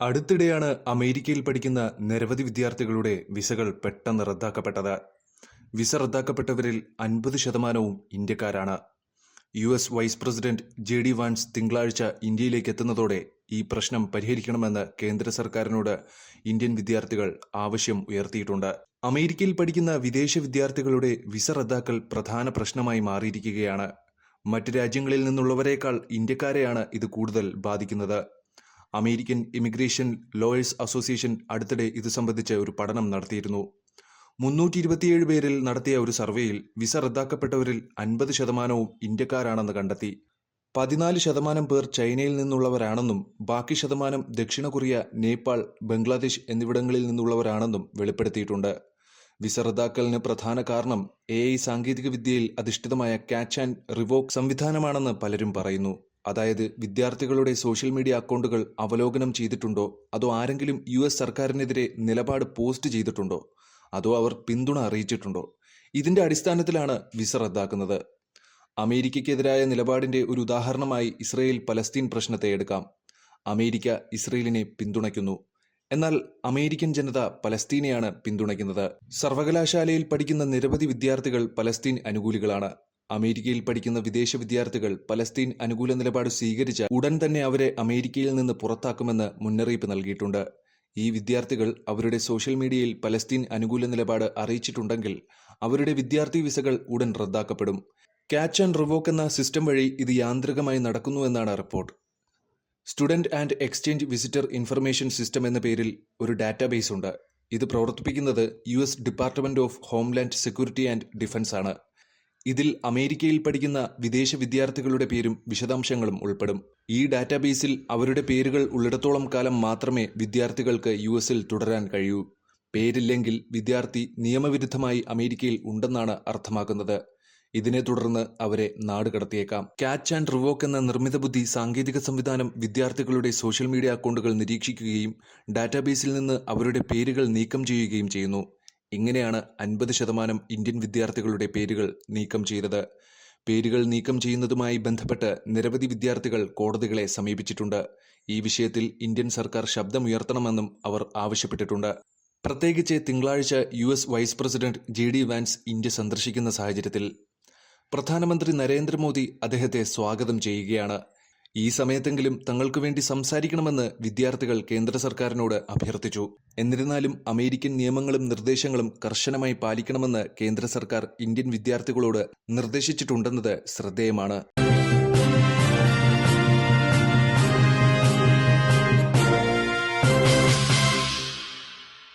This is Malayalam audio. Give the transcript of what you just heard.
അടുത്തിടെയാണ് അമേരിക്കയിൽ പഠിക്കുന്ന നിരവധി വിദ്യാർത്ഥികളുടെ വിസകൾ പെട്ടെന്ന് റദ്ദാക്കപ്പെട്ടത്. വിസ റദ്ദാക്കപ്പെട്ടവരിൽ അൻപത് ശതമാനവും ഇന്ത്യക്കാരാണ്. U S vice president J D Vance തിങ്കളാഴ്ച ഇന്ത്യയിലേക്ക് എത്തുന്നതോടെ ഈ പ്രശ്നം പരിഹരിക്കണമെന്ന് കേന്ദ്ര സർക്കാരിനോട് ഇന്ത്യൻ വിദ്യാർത്ഥികൾ ആവശ്യം ഉയർത്തിയിട്ടുണ്ട്. അമേരിക്കയിൽ പഠിക്കുന്ന വിദേശ വിദ്യാർത്ഥികളുടെ വിസ റദ്ദാക്കൽ പ്രധാന പ്രശ്നമായി മാറിയിരിക്കുകയാണ്. മറ്റ് രാജ്യങ്ങളിൽ നിന്നുള്ളവരെക്കാൾ ഇന്ത്യക്കാരെയാണ് ഇത് കൂടുതൽ ബാധിക്കുന്നത്. അമേരിക്കൻ ഇമിഗ്രേഷൻ ലോയേഴ്സ് അസോസിയേഷൻ അടുത്തിടെ ഇത് സംബന്ധിച്ച് ഒരു പഠനം നടത്തിയിരുന്നു. മുന്നൂറ്റി ഇരുപത്തിയേഴ് പേരിൽ നടത്തിയ ഒരു സർവേയിൽ വിസ റദ്ദാക്കപ്പെട്ടവരിൽ അൻപത് ശതമാനവും ഇന്ത്യക്കാരാണെന്ന് കണ്ടെത്തി. പതിനാല് ശതമാനം പേർ ചൈനയിൽ നിന്നുള്ളവരാണെന്നും ബാക്കി ശതമാനം ദക്ഷിണ കൊറിയ നേപ്പാൾ ബംഗ്ലാദേശ് എന്നിവിടങ്ങളിൽ നിന്നുള്ളവരാണെന്നും വെളിപ്പെടുത്തിയിട്ടുണ്ട്. വിസ റദ്ദാക്കലിന് പ്രധാന കാരണം എ ഐ സാങ്കേതികവിദ്യയിൽ അധിഷ്ഠിതമായ ക്യാച്ച് ആൻഡ് റിവോക്ക് സംവിധാനമാണെന്ന് പലരും പറയുന്നു. അതായത് വിദ്യാർത്ഥികളുടെ സോഷ്യൽ മീഡിയ അക്കൗണ്ടുകൾ അവലോകനം ചെയ്തിട്ടുണ്ടോ? അതോ ആരെങ്കിലും യു എസ് സർക്കാരിനെതിരെ നിലപാട് പോസ്റ്റ് ചെയ്തിട്ടുണ്ടോ? അതോ അവർ പിന്തുണ അറിയിച്ചിട്ടുണ്ടോ? ഇതിന്റെ അടിസ്ഥാനത്തിലാണ് വിസ റദ്ദാക്കുന്നത്. അമേരിക്കയ്ക്കെതിരായ നിലപാടിന്റെ ഒരു ഉദാഹരണമായി ഇസ്രയേൽ പലസ്തീൻ പ്രശ്നത്തെ എടുക്കാം. അമേരിക്ക ഇസ്രയേലിനെ പിന്തുണയ്ക്കുന്നു. എന്നാൽ അമേരിക്കൻ ജനത പലസ്തീനെയാണ് പിന്തുണയ്ക്കുന്നത്. സർവകലാശാലയിൽ പഠിക്കുന്ന നിരവധി വിദ്യാർത്ഥികൾ പലസ്തീൻ അനുകൂലികളാണ്. അമേരിക്കയിൽ പഠിക്കുന്ന വിദേശ വിദ്യാർത്ഥികൾ പലസ്തീൻ അനുകൂല നിലപാട് സ്വീകരിച്ച ഉടൻ തന്നെ അവരെ അമേരിക്കയിൽ നിന്ന് പുറത്താക്കുമെന്ന് മുന്നറിയിപ്പ് നൽകിയിട്ടുണ്ട്. ഈ വിദ്യാർത്ഥികൾ അവരുടെ സോഷ്യൽ മീഡിയയിൽ പലസ്തീൻ അനുകൂല നിലപാട് അറിയിച്ചിട്ടുണ്ടെങ്കിൽ അവരുടെ വിദ്യാർത്ഥി വിസകൾ ഉടൻ റദ്ദാക്കപ്പെടും. ക്യാച്ച് ആൻഡ് റിവോക്ക് എന്ന സിസ്റ്റം വഴി ഇത് യാന്ത്രികമായി നടക്കുന്നുവെന്നാണ് report. Student and exchange visitor information system എന്ന പേരിൽ ഒരു ഡാറ്റാബേസ് ഉണ്ട്. ഇത് പ്രവർത്തിപ്പിക്കുന്നത് U S department of homeland security and defence ആണ്. ഇതിൽ അമേരിക്കയിൽ പഠിക്കുന്ന വിദേശ വിദ്യാർത്ഥികളുടെ പേരും വിശദാംശങ്ങളും ഉൾപ്പെടും. ഈ ഡാറ്റാബേസിൽ അവരുടെ പേരുകൾ ഉള്ളിടത്തോളം കാലം മാത്രമേ വിദ്യാർത്ഥികൾക്ക് യു എസിൽ തുടരാൻ കഴിയൂ. പേരില്ലെങ്കിൽ വിദ്യാർത്ഥി നിയമവിരുദ്ധമായി അമേരിക്കയിൽ ഉണ്ടെന്നാണ് അർത്ഥമാക്കുന്നത്. ഇതിനെ തുടർന്ന് അവരെ നാട് കടത്തിയേക്കാം. കാച്ച് ആൻഡ് റിവോക്ക് എന്ന നിർമ്മിത ബുദ്ധി സാങ്കേതിക സംവിധാനം വിദ്യാർത്ഥികളുടെ സോഷ്യൽ മീഡിയ അക്കൗണ്ടുകൾ നിരീക്ഷിക്കുകയും ഡാറ്റാബേസിൽ നിന്ന് അവരുടെ പേരുകൾ നീക്കം ചെയ്യുകയും ചെയ്യുന്നു. ഇങ്ങനെയാണ് അൻപത് ശതമാനം ഇന്ത്യൻ വിദ്യാർത്ഥികളുടെ പേരുകൾ നീക്കം ചെയ്തത്? പേരുകൾ നീക്കം ചെയ്യുന്നതുമായി ബന്ധപ്പെട്ട് നിരവധി വിദ്യാർത്ഥികൾ കോടതികളെ സമീപിച്ചിട്ടുണ്ട്. ഈ വിഷയത്തിൽ ഇന്ത്യൻ സർക്കാർ ശബ്ദമുയർത്തണമെന്നും അവർ ആവശ്യപ്പെട്ടിട്ടുണ്ട്. പ്രത്യേകിച്ച് തിങ്കളാഴ്ച U S vice president J D Vance India സന്ദർശിക്കുന്ന സാഹചര്യത്തിൽ പ്രധാനമന്ത്രി നരേന്ദ്രമോദി അദ്ദേഹത്തെ സ്വാഗതം ചെയ്യുകയാണ്. ഈ സമയത്തെങ്കിലും തങ്ങൾക്കു വേണ്ടി സംസാരിക്കണമെന്ന് വിദ്യാർത്ഥികൾ കേന്ദ്ര സർക്കാരിനോട് അഭ്യർത്ഥിച്ചു. എന്നിരുന്നാലും അമേരിക്കൻ നിയമങ്ങളും നിർദ്ദേശങ്ങളും കർശനമായി പാലിക്കണമെന്ന് കേന്ദ്ര സർക്കാർ ഇന്ത്യൻ വിദ്യാർത്ഥികളോട് നിർദ്ദേശിച്ചിട്ടുണ്ടെന്നത് ശ്രദ്ധേയമാണ്.